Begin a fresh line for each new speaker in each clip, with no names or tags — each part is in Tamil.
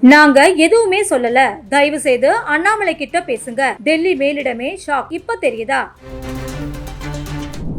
நாங்க எதுவுமே சொல்லல. தயவு செய்து அண்ணாமலை கிட்ட பேசுங்க. டெல்லி மேலிடமே ஷாக். இப்ப தெரியுதா?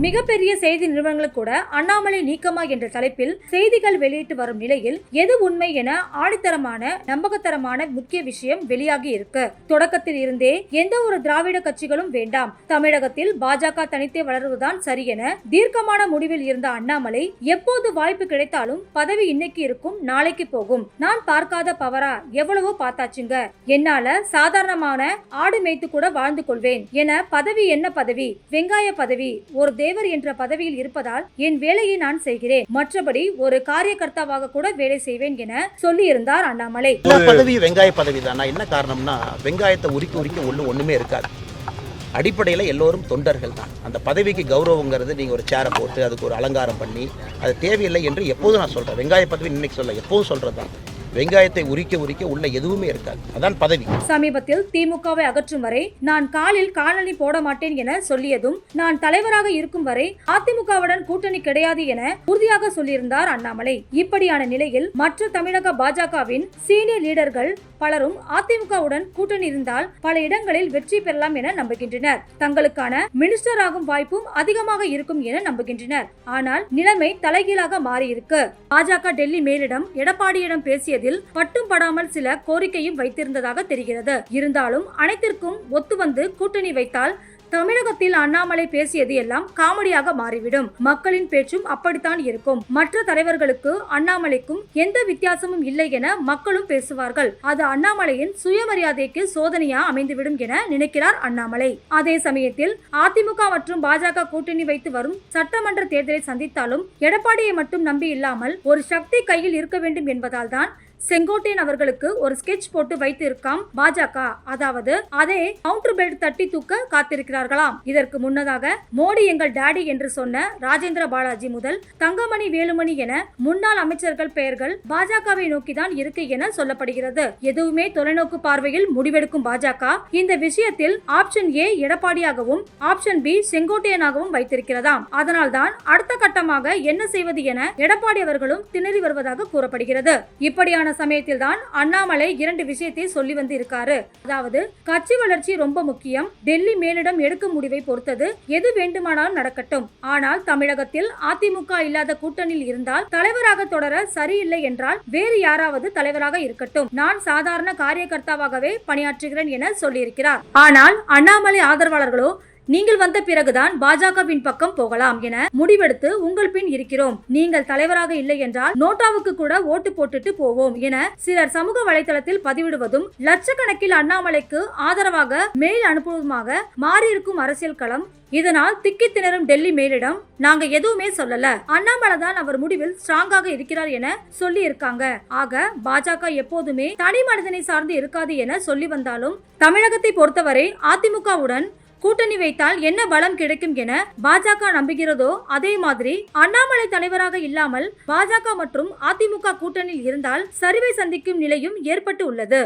மிகப்பெரிய செய்தி நிறுவனங்கள் கூட அண்ணாமலை நீக்கமா என்ற தலைப்பில் செய்திகள் வெளியிட்டு வரும் நிலையில் எது உண்மை என ஆடித்தரமான நம்பகத்தரமான முக்கிய விஷயம் வெளியாகி இருக்கு. தொடக்கத்தில் இருந்தே எந்த ஒரு திராவிட கட்சிகளும் வேண்டாம். தமிழகத்தில் பாஜக தனித்தே வளருவதுதான் சரி என தீர்க்கமான முடிவில் இருந்த அண்ணாமலை எப்போது வாய்ப்பு கிடைத்தாலும் பதவி இன்னைக்கு இருக்கும் நாளைக்கு போகும். நான் பார்க்காத பவரா எவ்வளவோ பார்த்தாச்சுங்க. என்னால சாதாரணமான ஆடு மேய்த்து கூட வாழ்ந்து கொள்வேன் என பதவி என்ன பதவி? வெங்காய பதவி ஒரு தேவர் என்ற பதவியில் இருப்பதால் என் வேலையை நான் செய்கிறேன். மற்றபடி ஒரு காரியகர்த்தாவாக கூட வேலை செய்வேன் என சொல்லியிருந்தார் அண்ணாமலை.
பதவி வெங்காய பதவி தானா. என்ன காரணம்னா வெங்காயத்தை உரிக்க உரிக்க ஒன்று ஒன்றுமே இருக்காது. அடிப்படையில் எல்லோரும் தொண்டர்கள் தான். அந்த பதவிக்கு கௌரவங்கிறது நீங்கள் ஒரு சேரை போட்டு அதுக்கு ஒரு அலங்காரம் பண்ணி அது தேவையில்லை என்று எப்போதும் நான் சொல்கிறேன் வெங்காய பதவி இன்னைக்கு சொல்ல எப்போதும் சொல்கிறது தான் வெங்காயத்தை உரிக்க உரிக்க உள்ள எதுவுமே இருக்காது. அதான் பதவி.
சமீபத்தில் திமுகவை அகற்றும் வரை நான் காலில் காலணி போட மாட்டேன் என சொல்லியதும் நான் தலைவராக இருக்கும் வரை அதிமுகவுடன் கூட்டணி கிடையாது என உறுதியாக சொல்லியிருந்தார் அண்ணாமலை. இப்படியான நிலையில் மற்ற தமிழக பாஜகவின் சீனியர் லீடர்கள் பலரும் அதிமுகவுடன் கூட்டணி இருந்தால் பல இடங்களில் வெற்றி பெறலாம் என நம்புகின்றனர். தங்களுக்கான மினிஸ்டர் ஆகும் வாய்ப்பும் அதிகமாக இருக்கும் என நம்புகின்றனர். ஆனால் நிலைமை தலைகீழாக மாறியிருக்கு. பாஜக டெல்லி மேலிடம் எடப்பாடியிடம் பேசிய வழங்கியதில் பட்டும் படாமல் சில கோரிக்கையும் வைத்திருந்ததாக தெரிகிறது. இருந்தாலும் அனைத்திற்கும் ஒத்து வந்து கூட்டணி வைத்தால் தமிழகத்தில் அண்ணாமலை பேசியது எல்லாம் காமெடியாக மாறிவிடும். மக்களின் பேச்சும் அப்படித்தான் இருக்கும். மற்ற தலைவர்களுக்கு அண்ணாமலைக்கும் எந்த வித்தியாசமும் இல்லை என மக்களும் பேசுவார்கள். அது அண்ணாமலையின் சுயமரியாதைக்கு சோதனையா அமைந்துவிடும் என நினைக்கிறார் அண்ணாமலை. அதே சமயத்தில் அதிமுக மற்றும் பாஜக கூட்டணி வைத்து வரும் சட்டமன்ற தேர்தலை சந்தித்தாலும் எடப்பாடியை மட்டும் நம்பி இல்லாமல் ஒரு சக்தி கையில் இருக்க வேண்டும் என்பதால் தான் செங்கோட்டையன் அவர்களுக்கு ஒரு ஸ்கெட்ச் போட்டு வைத்து இருக்காம் பாஜக. அதாவது அதே கவுண்டர் பெல்ட் தட்டி தூக்க காத்திருக்கிறார்களாம். இதற்கு முன்னதாக மோடி எங்கள் டாடி என்று சொன்ன ராஜேந்திர பாலாஜி முதல் தங்கமணி வேலுமணி என முன்னாள் அமைச்சர்கள் பெயர்கள் பாஜகவை நோக்கிதான் இருக்கு என சொல்லப்படுகிறது. எதுவுமே தொலைநோக்கு பார்வையில் முடிவெடுக்கும் பாஜக இந்த விஷயத்தில் ஆப்ஷன் ஏ எடப்பாடியாகவும் ஆப்ஷன் பி செங்கோட்டையனாகவும் வைத்திருக்கிறதாம். அதனால்தான் அடுத்த கட்டமாக என்ன செய்வது என எடப்பாடி அவர்களும் திணறி வருவதாக கூறப்படுகிறது. இப்படியான சமயத்தில் தான் அண்ணாமலை இரண்டு விஷயத்தை சொல்லி வந்து இருக்காரு அதாவது கட்சி வளர்ச்சி ரொம்ப முக்கியம். டெல்லி மேலிடம் எடுக்கும் முடிவை பொறுத்தது எது வேண்டுமானாலும் நடக்கட்டும். ஆனால் தமிழகத்தில் அதிமுக இல்லாத கூட்டணியில் இருந்தால் தலைவராக தொடர சரியில்லை என்றால் வேறு யாராவது தலைவராக இருக்கட்டும். நான் சாதாரண காரியகர்த்தாவாகவே பணியாற்றுகிறேன் என சொல்லியிருக்கிறார். ஆனால் அண்ணாமலை ஆதரவாளர்களோ நீங்கள் வந்த பிறகுதான் பாஜகவின் பக்கம் போகலாம் என முடிவெடுத்து உங்கள் பின் இருக்கிறோம். நீங்கள் தலைவராக இல்லை என்றால் நோட்டாவுக்கு கூட ஓட்டு போட்டுட்டு போவோம் என சிலர் சமூக வலைதளத்தில் பதிவிடுவதும் லட்சக்கணக்கில் அண்ணாமலைக்கு ஆதரவாக மெயில் அனுப்புவதுமாக மாறியிருக்கும் அரசியல் களம். இதனால் திக்கி திணறும் டெல்லி மேலிடம் நாங்க எதுவுமே சொல்லல. அண்ணாமலை தான் அவர் முடிவில் ஸ்ட்ராங்காக இருக்கிறார் என சொல்லி இருக்காங்க ஆக பாஜக எப்போதுமே தனி மனிதனை சார்ந்து இருக்காது என சொல்லி வந்தாலும் தமிழகத்தை பொறுத்தவரை அதிமுகவுடன் கூட்டணி வைத்தால் என்ன பலம் கிடைக்கும் என பாஜக நம்புகிறதோ அதே மாதிரி அண்ணாமலை தலைவராக இல்லாமல் பாஜக மற்றும் அதிமுக கூட்டணியில் இருந்தால் சரிவை சந்திக்கும் நிலையும் ஏற்பட்டு உள்ளது.